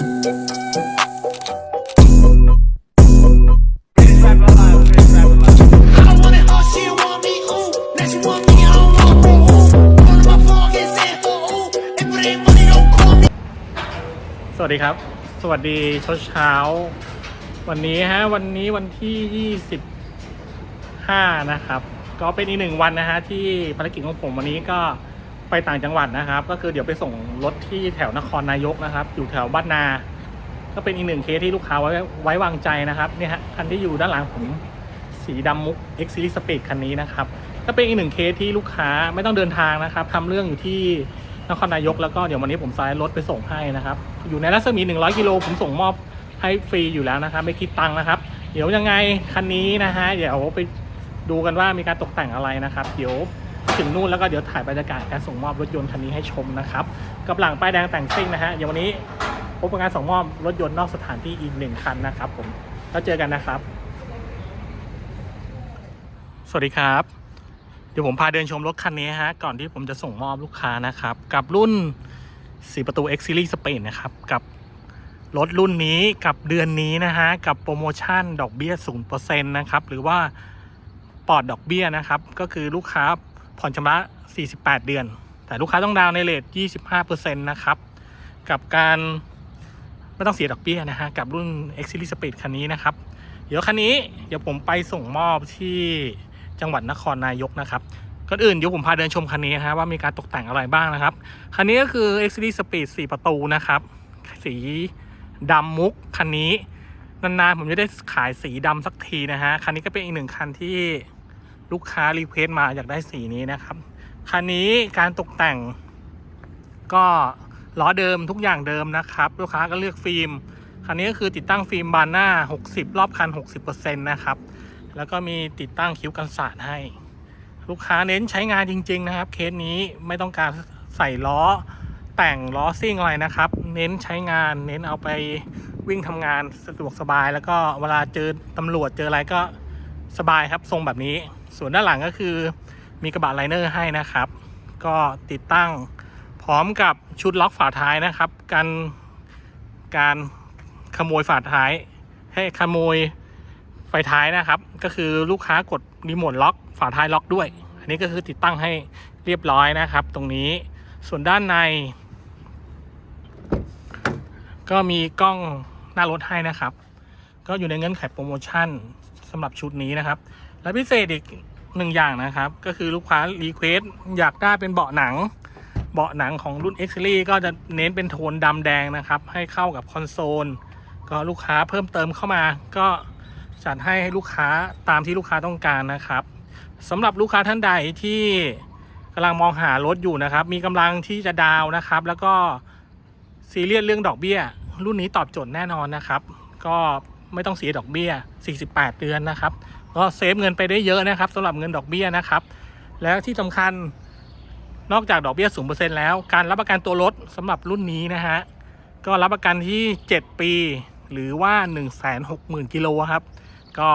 สวัสดีครับ สวัสดีเช้าเช้า วันนี้ฮะ วันนี้วันที่ 25 นะครับ ก็เป็นอีกหนึ่งวันนะฮะที่ภารกิจของผมวันนี้ก็ ไปต่างจังหวัดนะครับ ก็คือเดี๋ยวไปส่งรถที่แถวนครนายกนะครับ อยู่แถวบ้านนา ก็เป็นอีกหนึ่งเคสที่ลูกค้าไว้ไว้วางใจนะครับเนี่ยฮะคันที่อยู่ด้านหลังผมสีดำมุก X Series Speed คันนี้นะครับก็เป็นอีกหนึ่งเคสที่ลูกค้าไม่ต้องเดินทางนะครับทำเรื่องอยู่ที่นครนายกแล้วก็เดี๋ยววันนี้ผมซ้ายรถไปส่งให้นะครับ อยู่ในรัศมี 100 กิโลผมส่งมอบให้ฟรีอยู่แล้วนะครับ ไม่คิดตังค์นะครับ เดี๋ยวยังไงคันนี้นะฮะเดี๋ยวไปดูกันว่ามีการตกแต่งอะไรนะครับ เดี๋ยว ถึงนู่นแล้วก็เดี๋ยวถ่ายบรรยากาศการส่งมอบรถยนต์คันนี้ให้ชมนะครับกับหลังป้ายแดงแต่งซิ่งนะฮะเดี๋ยววันนี้พบกับการส่งมอบรถยนต์นอกสถานที่อีกหนึ่งคันนะครับผมแล้วเจอกันนะครับ สวัสดีครับ เดี๋ยวผมพาเดินชมรถคันนี้ฮะก่อนที่ผมจะส่งมอบลูกค้านะครับ กับรุ่น 4 ประตู X Series Spain นะครับกับรถรุ่นนี้กับเดือนนี้นะฮะกับโปรโมชั่นดอกเบี้ย0%นะครับหรือว่าปลอดดอกเบี้ยนะครับ ก็คือลูกค้า ผ่อนชำระ 48 เดือน แต่ลูกค้าต้องดาวน์ในเลท25%นะครับ กับการไม่ต้องเสียดอกเบี้ยนะฮะ กับรุ่น X Series Speed คันนี้นะครับ เดี๋ยวคันนี้เดี๋ยวผมไปส่งมอบที่จังหวัดนครนายกนะครับก่อนอื่นเดี๋ยวผมพาเดินชมคันนี้นะฮะว่ามีการตกแต่งอะไรบ้างนะครับ คันนี้ก็คือ X Series Speed 4 ประตูนะครับ สีดำมุกคันนี้นานๆผมจะได้ขายสีดำสักทีนะฮะ คันนี้ก็เป็นอีกหนึ่งคันที่ ลูกค้ารีเควสต์มาอยากได้สีนี้นะครับ คันนี้การตกแต่ง ก็ล้อเดิมทุกอย่างเดิมนะครับ ลูกค้าก็เลือกฟิล์ม คันนี้ก็คือติดตั้งฟิล์มบานหน้า 60 รอบคัน 60%นะครับ แล้วก็มีติดตั้งคิ้วกันสาดให้ ลูกค้าเน้นใช้งานจริง ๆ นะครับ เคสนี้ไม่ต้องการใส่ล้อแต่งล้อซิ่งอะไรนะครับ เน้นใช้งาน เน้นเอาไปวิ่งทำงานสะดวกสบาย แล้วก็เวลาเจอตำรวจเจออะไรก็สบายครับทรงแบบนี้ ส่วนด้านหลังก็คือมีกระบะไลเนอร์ให้นะครับ ก็ติดตั้งพร้อมกับชุดล็อกฝาท้ายนะครับกันการขโมยฝาท้าย ให้ขโมยไฟท้ายนะครับ ก็คือลูกค้ากดรีโมทล็อกฝาท้ายล็อกด้วย อันนี้ก็คือติดตั้งให้เรียบร้อยนะครับ ตรงนี้ส่วนด้านใน ก็มีกล้องหน้ารถให้นะครับ ก็อยู่ในเงื่อนไขโปรโมชั่นสำหรับชุดนี้นะครับ และพิเศษอีกหนึ่งอย่างนะครับ ก็คือลูกค้ารีเควสอยากได้เป็นเบาะหนัง เบาะหนังของรุ่น X Series ก็จะเน้นเป็นโทนดำแดงนะครับ ให้เข้ากับคอนโซล ก็ลูกค้าเพิ่มเติมเข้ามา ก็จัดให้ลูกค้าตามที่ลูกค้าต้องการนะครับสำหรับลูกค้าท่านใดที่กำลังมองหารถอยู่นะครับ มีกำลังที่จะดาวน์นะครับ แล้วก็ซีเรียสเรื่องดอกเบี้ย รุ่นนี้ตอบโจทย์แน่นอนนะครับ ก็ไม่ต้องเสียดอกเบี้ย 48 เดือนนะครับ ก็เซฟเงินไปได้เยอะนะครับสำหรับเงินดอกเบี้ยนะครับ แล้วที่สำคัญนอกจากดอกเบี้ย0%แล้ว การรับประกันตัวรถสำหรับรุ่นนี้นะฮะก็รับประกันที่ 7 ปี หรือว่า 160,000กิโลครับ ก็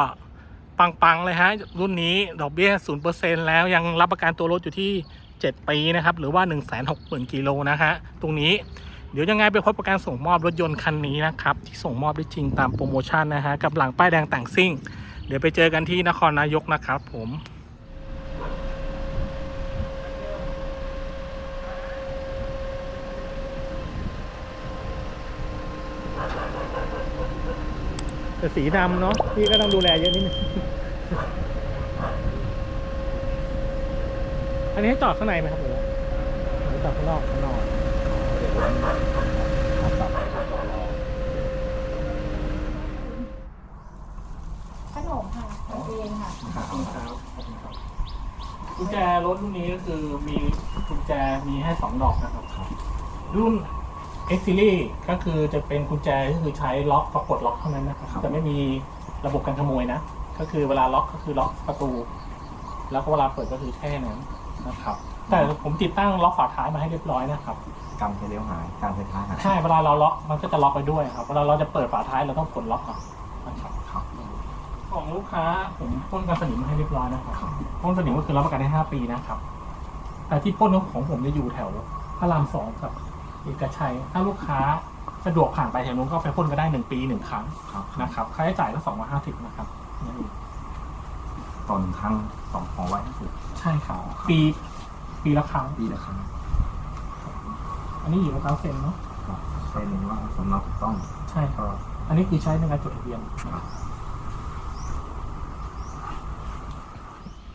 ปังๆเลยฮะรุ่นนี้ดอกเบี้ย0%แล้วยังรับประกันตัวรถอยู่ที่ 7 ปีนะครับหรือว่า 160,000กิโลนะฮะตรงนี้เดี๋ยวยังไงไปพบประกันส่งมอบรถยนต์คันนี้นะครับที่ส่งมอบได้จริงตามโปรโมชั่นนะฮะกับหลังป้ายแดงแต่งซิ่ง เดี๋ยวไปเจอกันที่นครนายกนะครับผมแต่สีดำเนาะพี่ก็ต้องดูแลเยอะนิดนึง อันนี้ให้จอดข้างในไหมครับหรือว่าจอดข้างนอกข้างนอกขน มค่ะทำเองค่ะกุญแจรถรุ่นนี้ก็คือมีกุญแจมีให้สองดอกนะครับรุ่น X Series ก็คือจะเป็นกุญแจก็คือใช้ล็อกประกดล็อกเท่านั้นนะครับจะไม่มีระบบการขโมยนะ ก็คือเวลาล็อกก็คือล็อกประตู แล้วก็เวลาเปิดก็คือแค่นั้นนะครับ แต่ผมติดตั้งล็อกฝาท้ายมาให้เรียบร้อยนะครับกำไฟเลี้ยวหายการไฟท้ายหายใช่เวลาเราล็อกมันก็จะล็อกไปด้วยครับเวลาเราจะเปิดฝาท้ายเราต้องกดล็อกก่อนนะครับครับ ของลูกค้าผมพ่นกันสนิมมาให้เรียบร้อยนะครับพ่นสนิมก็คือรับประกันได้ห้าปีนะครับ แต่ที่พ่นของผมจะอยู่แถวพระรามสองกับเอกชัย ถ้าลูกค้าสะดวกผ่านไปแถวนู้นก็ไปพ่นก็ได้หนึ่งปีหนึ่งครั้งครับนะครับค่าใช้จ่ายละสองร้อยห้าสิบนะครับนั่นเองต่อหนึ่งครั้งสองของไว้สุดใช่ครับปีปีละครั้งปีละครั้ง อันนี้อยู่ในเก้าเซนเนาะครับเซ็นว่าสำนักถูกต้องใช่คก็รับอันนี้คือใช้ในการจดทะเบียนครับ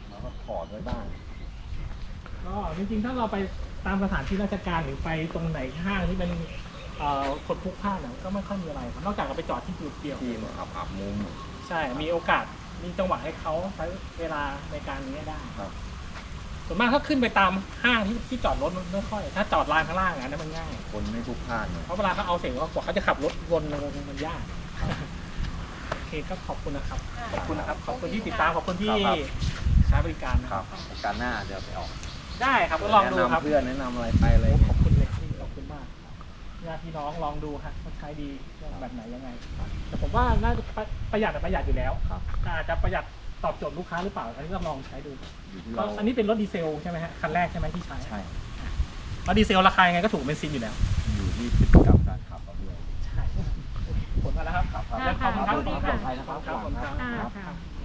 แล้วก็ถอด ไว้บ้างก็จริงๆ ถ้าเราไปตามสถานที่ราชการหรือไปตรงไหนห้างที่เป็นเอ่อคนพลุกพล่านเนี่ยก็ไม่ค่อยมีอะไรครับนอกจากเราไปจอดที่จุดเดียว ที่มาอับอับมุม ใช่ มีโอกาส มีจังหวะให้เขาใช้เวลาในการนี้ได้ครับ ส่วนมากถ้าขึ้นไปตามห้างที่ที่จอดรถมันไม่ค่อย ถ้าจอดลานข้างล่างอะนั่นมันง่าย คนไม่พลุกพล่านเลยเพราะเวลาเขาเอาเสร็จเขาบอกเขาจะขับรถวนมันมันยาก โอเคก็ขอบคุณนะครับ ขอบคุณนะครับ ขอบคุณที่ติดตาม ขอบคุณที่ ใช้บริการนะคครัรับบโอกาสหน้าเดี๋ยวไปออกได้ครับก็ลองดูครับแนะนำเพื่อนแนะนำอะไรไปอะไรโอ้เงี้ขยอบคุณเลยพี่ขอบคุณมากญาติพี่น้องลองดูฮะว่าใช้ดีเรื่องแบบไหนยังไง แต่ผมว่าน่าจะประประหยัดอะประหยัดอยู่แล้วครับ แต่อาจจะประหยัดตอบโจทย์ลูกค้าหรือเปล่าอันนี้ต้องลองใช้ดูอยู่ที่ก็เราอันนี้เป็นรถดีเซลใช่ไหมฮะคันแรกใช่ไหมที่ใช้ใช่ เพราะดีเซลราคายังไงก็ถูกเป็นซินอยู่แล้วอยู่ที่พฤติกรรมการขับเราด้วย ใช่ผลมาแล้วครับ ครับขอบคุณครับค่ะขอบคุณค่ะครับ ขอบคุณครับ ค่ะค่ะ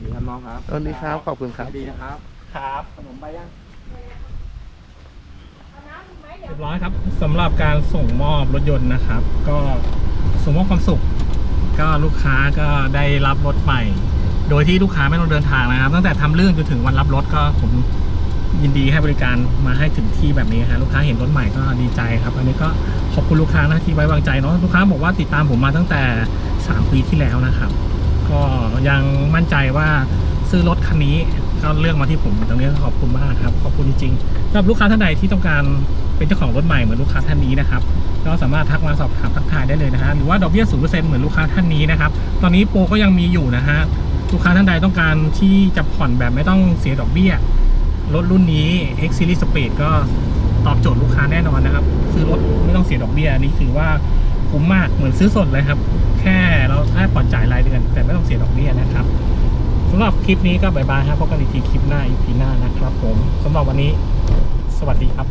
ดีครับน้องครับสวัสดีครับขอบคุณครับ ดีนะครับ ครับขนมไปยังเรียบร้อยครับสำหรับการส่งมอบรถยนต์นะครับ ก็ส่งมอบความสุข ก็ลูกค้าก็ได้รับรถใหม่ โดยที่ลูกค้าไม่ต้องเดินทางนะครับ ตั้งแต่ทำเรื่องจนถึงวันรับรถก็ผมยินดีให้บริการมาให้ถึงที่แบบนี้ฮะลูกค้าเห็นรถใหม่ก็ดีใจครับอันนี้ก็ขอบคุณลูกค้านะที่ไว้วางใจเนาะลูกค้าบอกว่าติดตามผมมาตั้งแต่ 3 ปีที่แล้วนะครับ ก็ยังมั่นใจว่าซื้อรถคันนี้ก็เลือกมาที่ผมตรงนี้ขอบคุณมากครับขอบคุณจริงๆสำหรับลูกค้าท่านใดที่ต้องการเป็นเจ้าของรถใหม่เหมือนลูกค้าท่านนี้นะครับก็สามารถทักมาสอบถามทักทายได้เลยนะฮะหรือว่าดอกเบี้ยศูนย์เปอร์เซ็นต์เหมือนลูกค้าท่านนี้นะครับตอนนี้โปรก็ยังมีอยู่นะฮะลูกค้าท่านใดต้องการที่จะผ่อนแบบไม่ต้องเสียดอกเบี้ยรถรุ่นนี้ X Series Speed ก็ตอบโจทย์ลูกค้าแน่นอนนะครับ ซื้อรถไม่ต้องเสียดอกเบี้ยนี่ถือว่าคุ้มมากเหมือนซื้อสดเลยครับ แค่ เราแค่ผ่อนจ่ายรายเดือน แต่ไม่ต้องเสียดอกเบี้ยนะครับสำหรับคลิปนี้ก็บายบายครับพบกันอีกทีคลิปหน้าอีพีหน้านะครับผมสำหรับวันนี้ สวัสดีครับ